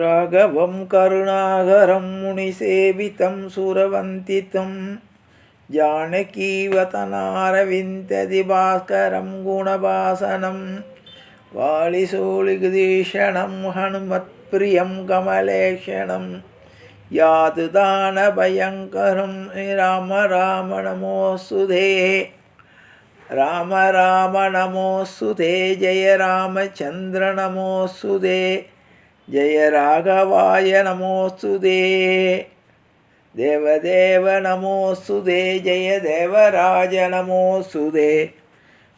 राघवं करुणाकरं मुनिसेवितं सुरवन्दितं जानकीवतनारविन्ददिभास्करं गुणवासनं वालिसोलिगदीषणं हनुमत्प्रियं कमलेक्षणं यातुदानभयङ्करं राम राम नमोऽस्तुते राम राम नमोऽस्तुते जय रामचन्द्र नमोऽस्तुते ஜெய ராகவாய நமோசுதே தேவதேவ நமோசுதே ஜெய தேவராஜ நமோசுதே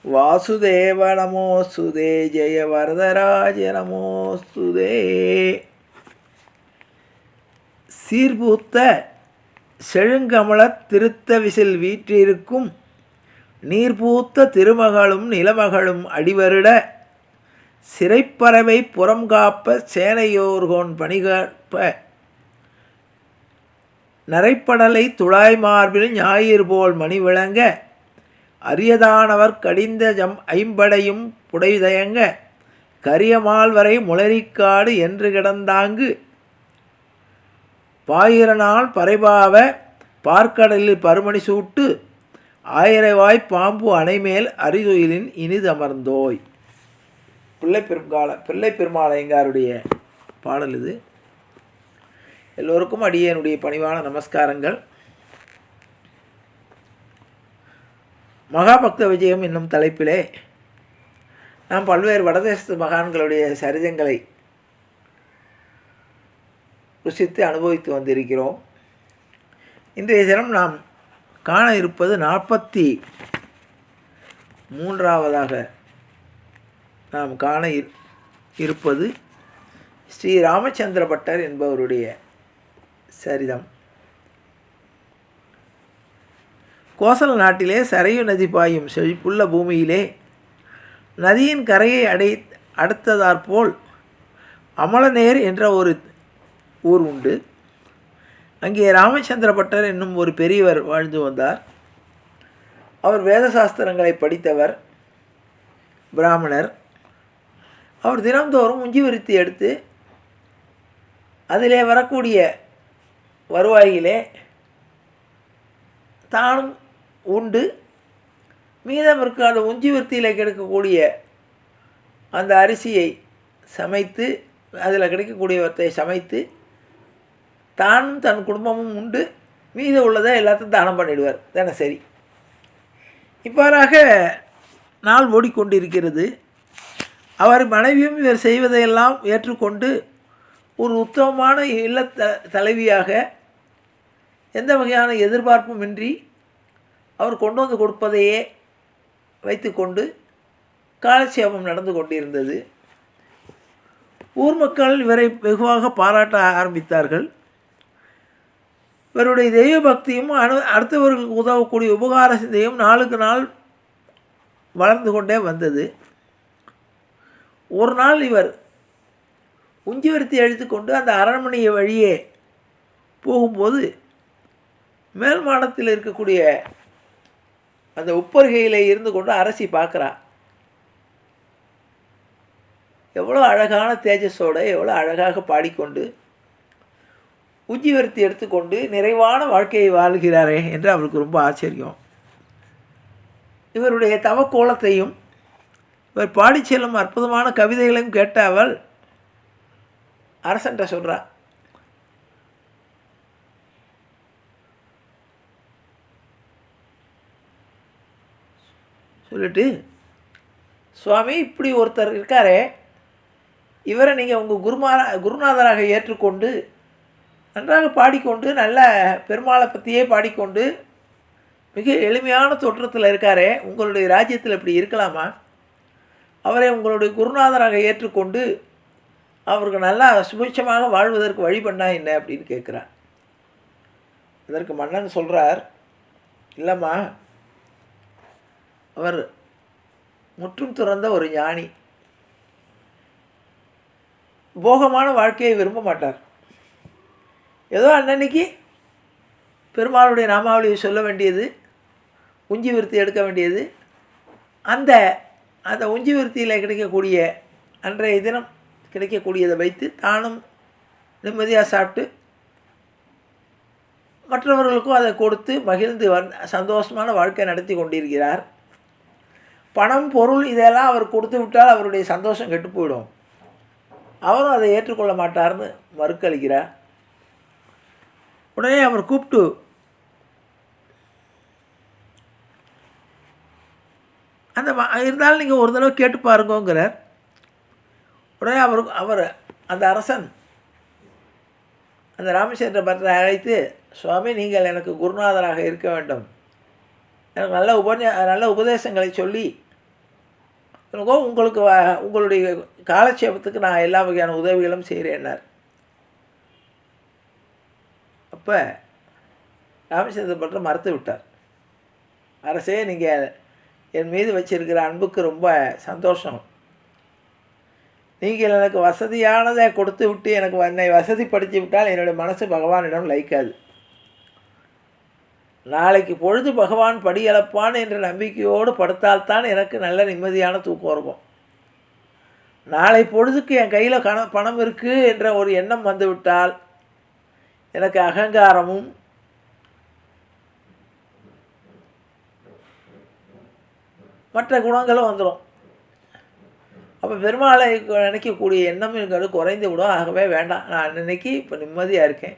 வாசுதேவ நமோ சுதே ஜெய வரதராஜ நமோசுதே சீர்பூத்த செழுங்கமல திருத்தவிசில் வீற்றிருக்கும் நீர்பூத்த திருமகளும் நிலமகளும் அடிவருட சிறைப்பறவை புறம்காப்ப சேனையோர்கோன் பணிகாப்ப நரைப்படலை துழாய் மார்பில் ஞாயிறு போல் மணி விளங்க அரியதானவர் கடிந்த ஜம் ஐம்படையும் புடைதயங்க கரியமால்வரை முளரிக்காடு என்று கிடந்தாங்கு. பாயிரனால் பறைபாவ பார்க்கடலில் பருமணி சூட்டு ஆயிரவாய் பாம்பு அணைமேல் அரிதுயிலின் இனிதமர்ந்தோய். பிள்ளை பெருங்கால பிள்ளை பெருமாளையங்காருடைய பாடல் இது. எல்லோருக்கும் அடியனுடைய பணிவான நமஸ்காரங்கள். மகாபக்த விஜயம் என்னும் தலைப்பிலே நாம் பல்வேறு வடதேசத்து மகான்களுடைய சரிதங்களை ருசித்து அனுபவித்து வந்திருக்கிறோம். இன்றைய தினம் நாம் காண இருப்பது நாற்பத்தி மூன்றாவதாக நாம் காண இரு- இருப்பது ஸ்ரீ ராமச்சந்திர பட்டர் என்பவருடைய சரிதம். கோசல நாட்டிலே சரையு நதி பாயும் செழிப்புள்ள பூமியிலே நதியின் கரையை அடை அடுத்ததாற்போல் அமலநேர் என்ற ஒரு ஊர் உண்டு. அங்கே ராமச்சந்திர பட்டர் என்னும் ஒரு பெரியவர் வாழ்ந்து வந்தார். அவர் வேத சாஸ்திரங்களை படித்தவர் பிராமணர். அவர் தினம்தோறும் உஞ்சி விரித்து எடுத்து அதிலே வரக்கூடிய வருவாயிலே தானும் உண்டு. மீதம் இருக்காத உஞ்சி விருத்தியில் கிடைக்கக்கூடிய அந்த அரிசியை சமைத்து அதில் கிடைக்கக்கூடியவற்றை சமைத்து தானும் தன் குடும்பமும் உண்டு. மீத உள்ளதை எல்லாத்தையும் தானம் பண்ணிடுவார். தினசரி இவ்வாறாக நாள் ஓடிக்கொண்டிருக்கிறது. அவர் மனைவியும் இவர் செய்வதையெல்லாம் ஏற்றுக்கொண்டு ஒரு உத்தமமான இல்ல த தலைவியாக எந்த வகையான எதிர்பார்ப்பும் இன்றி அவர் கொண்டு வந்து கொடுப்பதையே வைத்துக்கொண்டு காலட்சேபம் நடந்து கொண்டிருந்தது. ஊர் மக்கள் இவரை வெகுவாக பாராட்ட ஆரம்பித்தார்கள். இவருடைய தெய்வ பக்தியும் அனு அடுத்தவர்களுக்கு உதவக்கூடிய உபகார சிந்தையும் நாளுக்கு நாள் வளர்ந்து கொண்டே வந்தது. ஒரு நாள் இவர் உஞ்சிவருத்தி அழித்துக்கொண்டு அந்த அரண்மனையை வழியே போகும்போது மேல் மாடத்தில் இருக்கக்கூடிய அந்த உப்பருகையில் இருந்து கொண்டு அரசி பார்க்குறா. எவ்வளோ அழகான தேஜஸோடு எவ்வளோ அழகாக பாடிக்கொண்டு உஜ்ஜிவர்த்தி எடுத்துக்கொண்டு நிறைவான வாழ்க்கையை வாழ்கிறாரே என்று அவருக்கு ரொம்ப ஆச்சரியம். இவருடைய தவக்கோலத்தையும் இவர் பாடி செல்லும் அற்புதமான கவிதைகளையும் கேட்ட அவள் அரசன்ட்ட சொல்கிறா சொல்லிட்டு சுவாமி இப்படி ஒருத்தர் இருக்காரே இவரை நீங்கள் உங்கள் குருமாரா குருநாதராக ஏற்றுக்கொண்டு நன்றாக பாடிக்கொண்டு நல்ல பெருமாளை பற்றியே பாடிக்கொண்டு மிக எளிமையான தோற்றத்தில் இருக்காரே உங்களுடைய ராஜ்யத்தில் இப்படி இருக்கலாமா? அவரை உங்களுடைய குருநாதராக ஏற்றுக்கொண்டு அவருக்கு நல்லா சுபிட்சமாக வாழ்வதற்கு வழி பண்ணா என்ன அப்படின்னு கேட்குறார். இதற்கு மன்னன் சொல்கிறார் இல்லைம்மா அவர் முற்றும் துறந்த ஒரு ஞானி. போகமான வாழ்க்கையை விரும்ப மாட்டார். ஏதோ அன்னன்னைக்கு பெருமாளுடைய நாமாவளியை சொல்ல வேண்டியது உஞ்சி விருத்தி எடுக்க வேண்டியது அந்த அந்த உஞ்சி விருத்தியில் கிடைக்கக்கூடிய அன்றைய தினம் கிடைக்கக்கூடியதை வைத்து தானும் நிம்மதியாக சாப்பிட்டு மற்றவர்களுக்கும் அதை கொடுத்து மகிழ்ந்து வந் சந்தோஷமான வாழ்க்கை நடத்தி கொண்டிருக்கிறார். பணம் பொருள் இதெல்லாம் அவர் கொடுத்து விட்டால் அவருடைய சந்தோஷம் கெட்டு போயிடும். அவரும் அதை ஏற்றுக்கொள்ள மாட்டார்னு மறுக்களிக்கிறார் உடனே அவர் கூப்பிட்டு அந்த இருந்தாலும் நீங்கள் ஒரு தடவை கேட்டு பாருங்கோங்கிறார் உடனே அவருக்கு அவர் அந்த அரசன் அந்த ராமச்சந்திர பட்டரை அழைத்து சுவாமி நீங்கள் எனக்கு குருநாதராக இருக்க வேண்டும். எனக்கு நல்ல உபநே நல்ல உபதேசங்களை சொல்லி எனக்கோ உங்களுக்கு வ- உங்களுடைய காலட்சேபத்துக்கு நான் எல்லா வகையான உதவிகளும் செய்கிறேன்னார் அப்போ ராமச்சந்திர பட்டர் மறுத்து விட்டார். அரசே நீங்கள் என் மீது வச்சிருக்கிற அன்புக்கு ரொம்ப சந்தோஷம். நீங்கள் எனக்கு வசதியானதை கொடுத்து விட்டு எனக்கு என்னை வசதிப்படுத்தி விட்டால் என்னுடைய மனசு பகவானிடம் லைக்காது நாளைக்கு பொழுது பகவான் படியளப்பான் என்ற நம்பிக்கையோடு படுத்தால்தான் எனக்கு நல்ல நிம்மதியான தூக்கம் இருக்கும். நாளை பொழுதுக்கு என் கையில் கண பணம் இருக்குது என்ற ஒரு எண்ணம் வந்துவிட்டால் எனக்கு அகங்காரமும் மற்ற குணங்களும் வந்துடும் அப்போ பெருமாளை நினைக்கக்கூடிய எண்ணம் இருக்கிறது குறைந்து விடும். ஆகவே வேண்டாம். நான் இன்னைக்கு இப்போ நிம்மதியாக இருக்கேன்.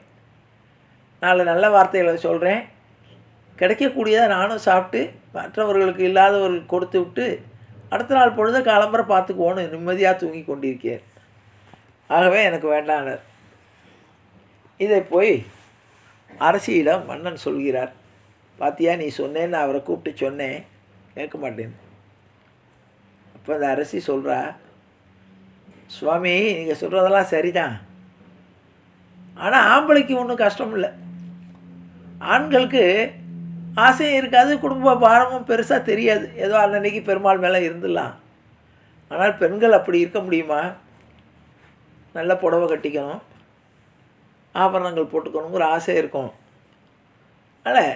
நாலு நல்ல வார்த்தைகளை சொல்கிறேன் கிடைக்கக்கூடியதை நானும் சாப்பிட்டு மற்றவர்களுக்கு இல்லாதவர்களுக்கு கொடுத்து விட்டு அடுத்த நாள் பொழுது காலம்பரை பார்த்துக்குவோன்னு நிம்மதியாக தூங்கி கொண்டிருக்கேன் ஆகவே எனக்கு வேண்டானர். இதை போய் அரசியிடம் மன்னன் சொல்கிறார். பாத்தியா நீ சொன்னேன்னு அவரை கூப்பிட்டு சொன்னேன். கேட்க மாட்டேன்னு இப்போ அந்த அரசி சொல்கிறா சுவாமி நீங்கள் சொல்கிறதெல்லாம் சரிதான். ஆனால் ஆம்பளைக்கு ஒன்றும் கஷ்டம் இல்லை. ஆண்களுக்கு ஆசையும் இருக்காது குடும்ப பாரமும் பெருசாக தெரியாது. ஏதோ அன்னன்னைக்கு பெருமாள் மேலே இருந்துடலாம். ஆனால் பெண்கள் அப்படி இருக்க முடியுமா? நல்ல புடவை கட்டிக்கணும். ஆபரணங்கள் போட்டுக்கணுங்கிற ஆசை இருக்கும். ஆனால்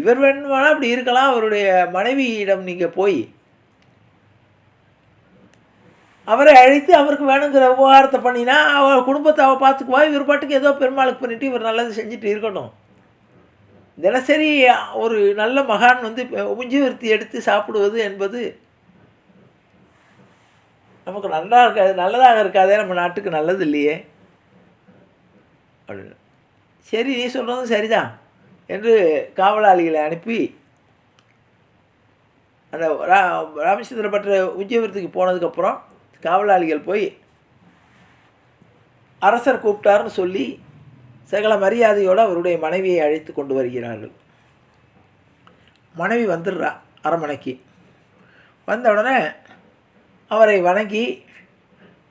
இவர் வேணுமானால் அப்படி இருக்கலாம். அவருடைய மனைவியிடம் நீங்கள் போய் அவரை அழைத்து அவருக்கு வேணுங்கிற உபகாரத்தை பண்ணினா அவள் குடும்பத்தை அவள் பார்த்துக்குவா. இவர் பாட்டுக்கு ஏதோ பெருமாளுக்கு பண்ணிவிட்டு இவர் நல்லது செஞ்சுட்டு இருக்கணும். தினசரி ஒரு நல்ல மகான் வந்து உஞ்சிவர்த்தி எடுத்து சாப்பிடுவது என்பது நமக்கு நல்லா இருக்காது நல்லதாக இருக்காதே நம்ம நாட்டுக்கு நல்லது இல்லையே. அப்படின்னு. சரி நீ சொல்கிறதும் சரிதான் என்று காவலாளிகளை அனுப்பி அந்த ரா ராமச்சந்திர பற்ற உஜ்ஜீவரத்துக்கு போனதுக்கப்புறம் காவலாளிகள் போய் அரசர் கூப்பிட்டாருன்னு சொல்லி சகல மரியாதையோடு அவருடைய மனைவியை அழைத்து கொண்டு வருகிறார்கள். மனைவி வந்துடுறா அரமனைக்கு வந்த உடனே அவரை வணங்கி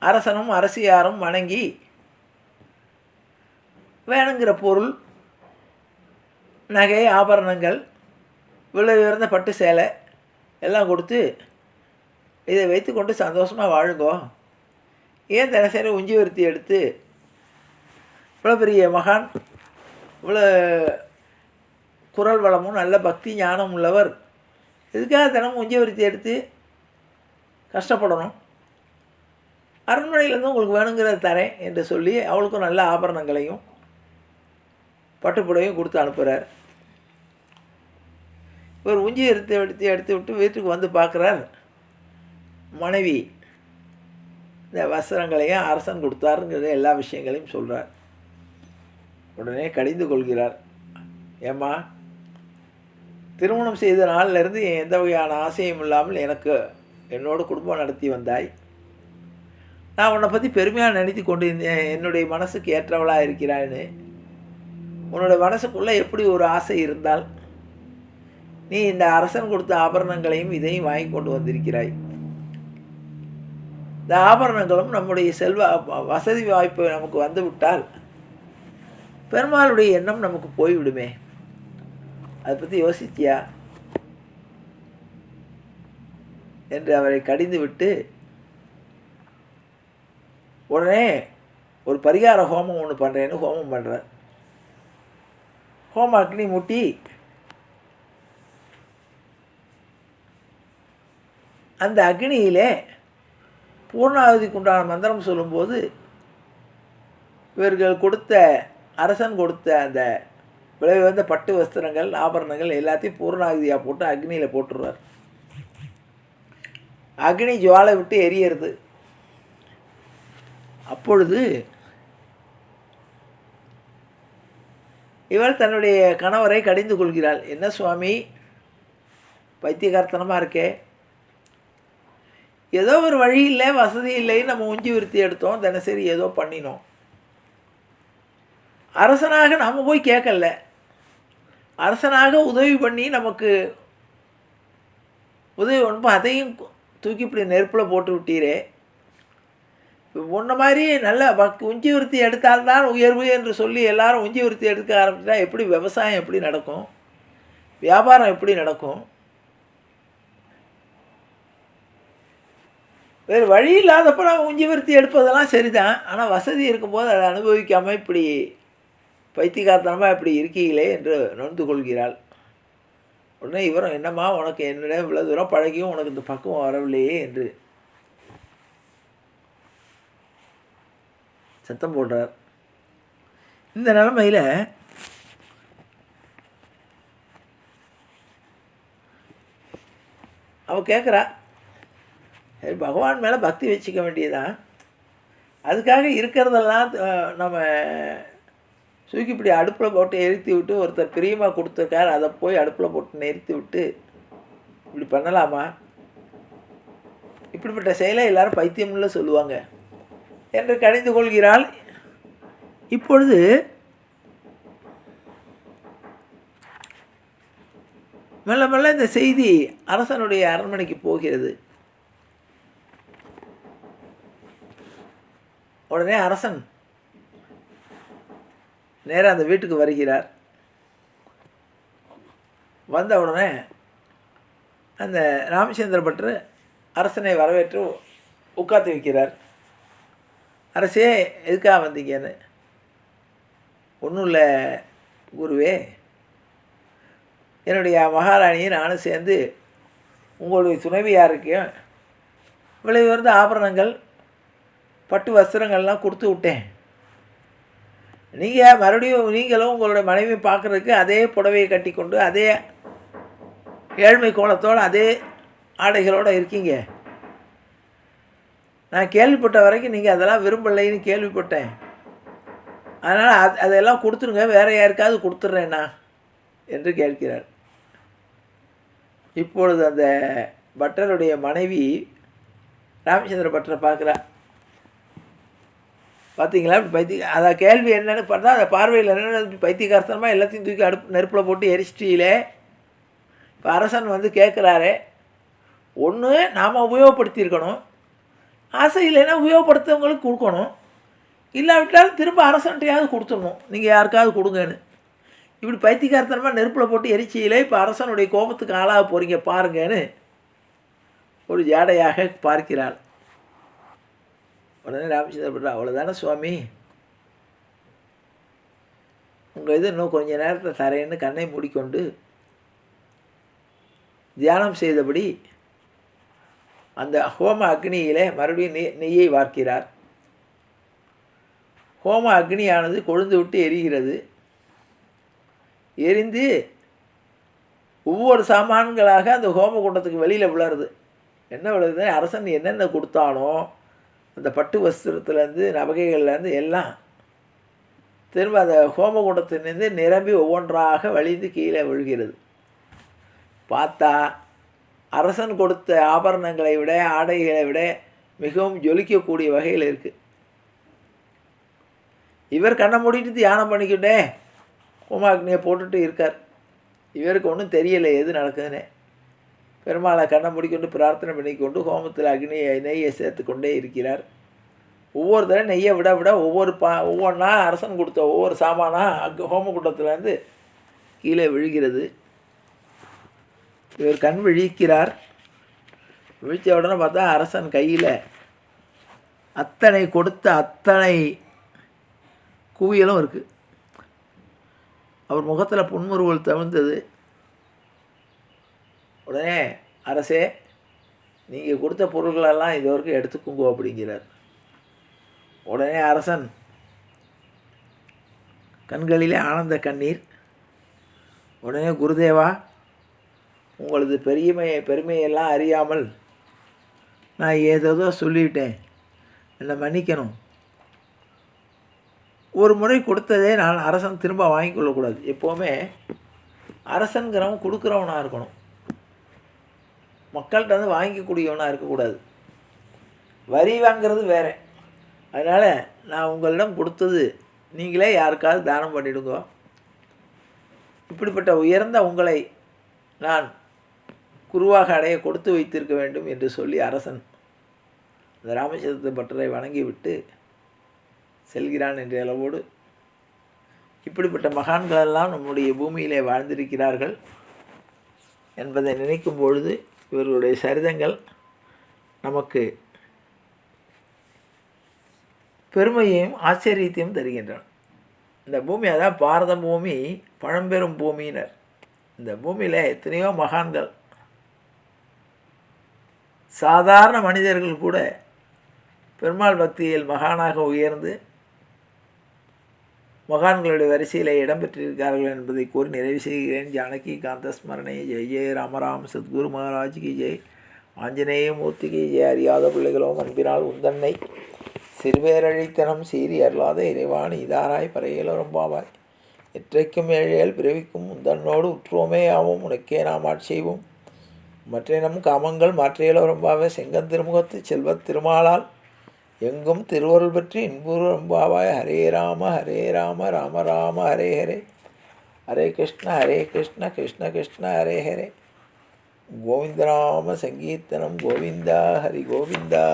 அரசனும் அரசியாரும் வணங்கி வேணுங்கிற பொருள் நகை ஆபரணங்கள் விலை உயர்ந்த பட்டு சேலை எல்லாம் கொடுத்து இதை வைத்துக்கொண்டு சந்தோஷமாக வாழுங்கோ ஏன் தினசரி உஞ்சி வருத்தி எடுத்து இவ்வளோ பெரிய மகான் இவ்வளோ குரல் வளமும் நல்ல பக்தி ஞானம் உள்ளவர். இதுக்காக தினமும் உஞ்சி வருத்தி எடுத்து கஷ்டப்படணும்? அரண்மனையிலேருந்து உங்களுக்கு வேணுங்கிறத தரேன் என்று சொல்லி அவளுக்கும் நல்ல ஆபரணங்களையும் பட்டுப்புடையும் கொடுத்து அனுப்புகிறார் இவர் உஞ்சி எடுத்து எடுத்து எடுத்து விட்டு வீட்டுக்கு வந்து பார்க்குறார். மனைவி இந்த வஸ்திரங்களையும் அரசன் கொடுத்தாருங்கிறத எல்லா விஷயங்களையும் சொல்கிறார் உடனே கடிந்து கொள்கிறார். ஏம்மா திருமணம் செய்த நாளிலிருந்து எந்த வகையான ஆசையும் இல்லாமல் எனக்கு என்னோட குடும்பம் நடத்தி வந்தாய். நான் உன்னை பற்றி பெருமையாக நினைத்து கொண்டு இருந்தேன் என்னுடைய மனசுக்கு ஏற்றவளாக இருக்கிறான்னு உன்னோட மனசுக்குள்ளே எப்படி ஒரு ஆசை இருந்தால் நீ இந்த அரசன் கொடுத்த ஆபரணங்களையும் இதையும் வாங்கி கொண்டு வந்திருக்கிறாய். இந்த ஆபரணங்களும் நம்முடைய செல்வ வசதி வாய்ப்பு நமக்கு வந்துவிட்டால் பெருமாளுடைய எண்ணம் நமக்கு போய்விடுமே. அதை பற்றி யோசித்தியா என்று அவரை கடிந்து விட்டு உடனே ஒரு பரிகார ஹோமம் ஒன்று பண்ணுறேன்னு ஹோமம் பண்ணுறேன் ஹோம அக்னி முட்டி அந்த அக்னியிலே பூர்ணாவதிக்கு உண்டான மந்திரம் சொல்லும்போது இவர்கள் கொடுத்த அரசன் கொடுத்த அந்த விலை உயர்ந்த பட்டு வஸ்திரங்கள் ஆபரணங்கள் எல்லாத்தையும் பூர்ணாகுதியாக போட்டு அக்னியில் போட்டுருவார். அக்னி ஜுவாலை விட்டு எரியறது. அப்பொழுது இவள் தன்னுடைய கணவரை கடிந்து கொள்கிறாள். என்ன சுவாமி? பைத்தியகார்த்தனமாக இருக்கே. ஏதோ ஒரு வழி இல்லை வசதி இல்லைன்னு நம்ம உஞ்சி விருத்தி எடுத்தோம் தினசரி ஏதோ பண்ணினோம். அரசனாக நாம் போய் கேட்கல. அரசனாக உதவி பண்ணி நமக்கு உதவி பண்ணும்போது அதையும் தூக்கி இப்படி நெருப்பில் போட்டு விட்டீரே. முன்ன மாதிரி நல்ல பக் உஞ்சி விருத்தி எடுத்தால்தான் உயர்வு என்று சொல்லி எல்லாரும் உஞ்சி விருத்தி எடுக்க ஆரம்பிச்சா எப்படி விவசாயம் எப்படி நடக்கும்? வியாபாரம் எப்படி நடக்கும்? வேறு வழி இல்லாதப்ப நான் உஞ்சி விருத்தி எடுப்பதெல்லாம் சரிதான். ஆனால் வசதி இருக்கும்போது அதை அனுபவிக்காமல் இப்படி பைத்தியகார்த்தனமாக இப்படி இருக்கீங்களே என்று நொந்து கொள்கிறாள். உடனே இவரும் என்னம்மா உனக்கு என்னிடம் இவ்வளோ தூரம் பழகியும் உனக்கு இந்த பக்குவம் வரவில்லையே என்று சத்தம் போடுறார். இந்த நிலமையில் அவ கேட்குறா பகவான் மேலே பக்தி வச்சுக்க வேண்டியதான் அதுக்காக இருக்கிறதெல்லாம் நம்ம தூக்கி இப்படி அடுப்பில் போட்டு எரித்து விட்டு ஒருத்தர் பிரியமாக கொடுத்துருக்காரு அதை போய் அடுப்பில் போட்டு நிறுத்தி விட்டு இப்படி பண்ணலாமா? இப்படிப்பட்ட செயலை எல்லாரும் பைத்தியம்ல சொல்லுவாங்க. என்று கணிந்து கொள்கிறாள். இப்பொழுது மெல்ல மெல்ல இந்த செய்தி அரசனுடைய அரண்மனைக்கு போகிறது. உடனே அரசன் நேராக அந்த வீட்டுக்கு வருகிறார். வந்த உடனே அந்த ராமச்சந்திர பட்டர் அரசனை வரவேற்று உட்காந்து வைக்கிறார் அரசே எதுக்காக வந்தீங்கன்னு? ஒன்றும் இல்லை குருவே என்னுடைய மகாராணியை நானும் சேர்ந்து உங்களுடைய துணைவியாருக்கும் விலை உயர்ந்த ஆபரணங்கள் பட்டு வஸ்திரங்கள்லாம் கொடுத்து விட்டேன். நீங்கள் மறுபடியும் நீங்களும் உங்களுடைய மனைவி பார்க்குறதுக்கு அதே புடவையை கட்டிக்கொண்டு அதே ஏழ்மை கோலத்தோடு அதே ஆடைகளோடு இருக்கீங்க. நான் கேள்விப்பட்ட வரைக்கும் நீங்கள் அதெல்லாம் விரும்பலைன்னு கேள்விப்பட்டேன். அதனால் அது அதெல்லாம் கொடுத்துருங்க. வேறு யாருக்காவது கொடுத்துட்றேண்ணா என்று கேட்கிறார். இப்பொழுது அந்த பட்டருடைய மனைவி ராமச்சந்திர பட்டரை பார்க்குறா பார்த்தீங்களா இப்படி பைத்திய அதை கேள்வி என்னென்னு பார்த்தா அதை பார்வையில் என்னென்ன பைத்தியகாரத்தனமாக எல்லாத்தையும் தூக்கி அடுப்பு நெருப்பில் போட்டு எரிச்சிட்டீங்களே. இப்போ அரசன் வந்து கேட்குறாரு ஒன்று நாம் உபயோகப்படுத்தியிருக்கணும். ஆசை இல்லைன்னா உபயோகப்படுத்தவங்களுக்கு கொடுக்கணும். இல்லாவிட்டாலும் திரும்ப அரசன்ட்டையாவது கொடுத்துடணும். நீங்கள் யாருக்காவது கொடுங்கன்னு. இப்படி பைத்தியகாரத்தனமாக நெருப்பில் போட்டு எரிச்சியிலே இப்போ அரசனுடைய கோபத்துக்கு ஆளாக போகிறீங்க பாருங்கன்னு ஒரு ஜாடையாக பார்க்கிறாள். உடனே ராமச்சந்திரபுரம் அவ்வளோதானே சுவாமி? உங்கள் இது இன்னும் கொஞ்ச நேரத்தில் தரேன்னு கண்ணை மூடிக்கொண்டு தியானம் செய்தபடி அந்த ஹோம அக்னியிலே மறுபடியும் நெய் நெய்யை வார்க்கிறார். ஹோம அக்னியானது கொழுந்து விட்டு எரிகிறது. எரிந்து ஒவ்வொரு சாமான்களாக அந்த ஹோம கூட்டத்துக்கு வெளியில் விழருது என்ன விழுதுன்னா அரசன் என்னென்ன கொடுத்தானோ அந்த பட்டு வஸ்திரத்துலேருந்து நவகைகள்லேருந்து எல்லாம் திரும்ப அந்த ஹோமகுண்டத்திலேருந்து நிரம்பி ஒவ்வொன்றாக வழிந்து கீழே விழுகிறது. பார்த்தா அரசன் கொடுத்த ஆபரணங்களை விட ஆடைகளை விட மிகவும் ஜொலிக்கக்கூடிய வகையில் இருக்குது இவர் கண்ணை மூடிட்டு தியானம் பண்ணிக்கிட்டே ஹோமாக்னியை போட்டுட்டு இருக்கார். இவருக்கு ஒன்றும் தெரியலை எது நடக்குதுன்னு. பெருமாளை கண்ணை மூடிக்கொண்டு பிரார்த்தனை பண்ணிக்கொண்டு ஹோமத்தில் அக்னியை நெய்யை சேர்த்து கொண்டே இருக்கிறார். ஒவ்வொரு தடவை நெய்யை விட விட ஒவ்வொரு பா ஒவ்வொன்றா அரசன் கொடுத்த ஒவ்வொரு சாமானாக அங்கே ஹோமகுண்டத்துலேருந்து கீழே விழுகிறது. இவர் கண் விழிக்கிறார். விழித்த உடனே பார்த்தா அரசன் கையில் அத்தனை கொடுத்த அத்தனை குவியலும் இருக்குது அவர் முகத்தில் புன்முறுவல் தவிர்ந்தது. உடனே அரசே நீங்கள் கொடுத்த பொருள்களெல்லாம் இது வரைக்கும் எடுத்துக்கோங்க அப்படிங்கிறார். உடனே அரசன் கண்களிலே ஆனந்த கண்ணீர். உடனே குருதேவா உங்களது பெருமையை பெருமையெல்லாம் அறியாமல் நான் ஏதேதோ சொல்லிவிட்டேன். என்னை மன்னிக்கணும். ஒரு முறை கொடுத்ததே நான் அரசன் திரும்ப வாங்கி கொள்ளக்கூடாது. எப்போவுமே அரசன்கிறவன் கொடுக்குறவனாக இருக்கணும். மக்கள்கிட்ட வந்து வாங்கிக்கக்கூடியவனாக இருக்கக்கூடாது. வரி வாங்கிறது வேற. அதனால் நான் உங்களிடம் கொடுத்தது நீங்களே யாருக்காவது தானம் பண்ணிவிடுங்க இப்படிப்பட்ட உயர்ந்த உங்களை நான் குருவாக அடைய கொடுத்து வைத்திருக்க வேண்டும் என்று சொல்லி அரசன் இந்த ராமச்சந்திர பட்டரை வணங்கிவிட்டு செல்கிறான் என்ற அளவோடு இப்படிப்பட்ட மகான்களெல்லாம் நம்முடைய பூமியிலே வாழ்ந்திருக்கிறார்கள் என்பதை நினைக்கும் பொழுது இவர்களுடைய சரிதங்கள் நமக்கு பெருமையையும் ஆச்சரியத்தையும் தருகின்றன. இந்த பூமி அதான் பாரத பூமி பழம்பெரும் பூமியினர். இந்த பூமியில் எத்தனையோ மகான்கள் சாதாரண மனிதர்கள் கூட பெருமாள் பக்தியில் மகானாக உயர்ந்து மகான்களுடைய வரிசையில் இடம்பெற்றிருக்கிறார்கள் என்பதை கூறி நிறைவு செய்கிறேன். ஜானகி காந்த ஸ்மரணை ஜெய் ஜெய ராமராம் சத்குரு மகாராஜ் கி ஜெய். ஆஞ்சநேய மூர்த்திக்கு ஜெய. அறியாத பிள்ளைகளோ அன்பினால் உந்தன்னை சிறுவேரழித்தனம் சீறி அருளாத இறைவான் இதாராய் பறையலொரும்பாவாய் எற்றைக்கும் ஏழையல் பிறவிக்கும் உந்தன்னோடு உற்றுவோமே ஆவோம் உனக்கே நாம் ஆட்செய்வோம் மற்ற நம் காமங்கள் மாற்றியலொரும்பாவே செங்கன் திருமுகத்து செல்வத் திருமாலால் எங்கும் திருவருள் பற்றி இன்புறம்பாவாய் ஹரே ராம ஹரே ராம ராம ராம ஹரே ஹரே. ஹரே கிருஷ்ண ஹரே கிருஷ்ண கிருஷ்ண கிருஷ்ண ஹரே ஹரே. கோவிந்தராம சங்கீர்த்தனம் கோவிந்தா ஹரி கோவிந்தா.